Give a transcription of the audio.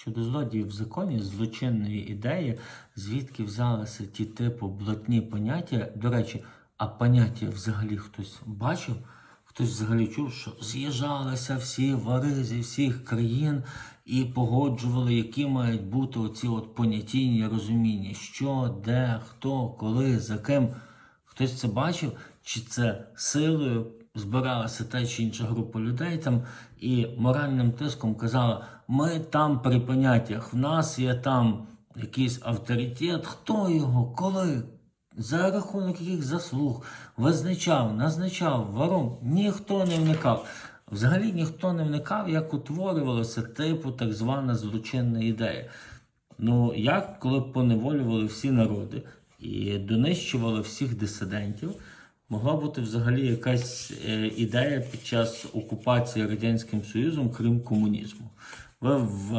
щодо злодіїв в законі, злочинної ідеї, звідки взялися ті типу блатні поняття. До речі, а поняття взагалі хтось бачив? Хтось взагалі чув, що з'їжджалися всі вари зі всіх країн і погоджували, які мають бути оці от понятійні розуміння, що, де, хто, коли, за ким. Хтось це бачив, чи це силою збиралася та чи інша група людей там і моральним тиском казала: ми там при поняттях, в нас є там якийсь авторитет, хто його, коли, за рахунок яких заслуг визначав, назначав вором, ніхто не вникав. Взагалі ніхто не вникав, як утворювалася типу так звана злочинна ідея. Ну, як коли поневолювали всі народи і донищували всіх дисидентів, могла бути взагалі якась е, ідея під час окупації Радянським Союзом, крім комунізму. Ви в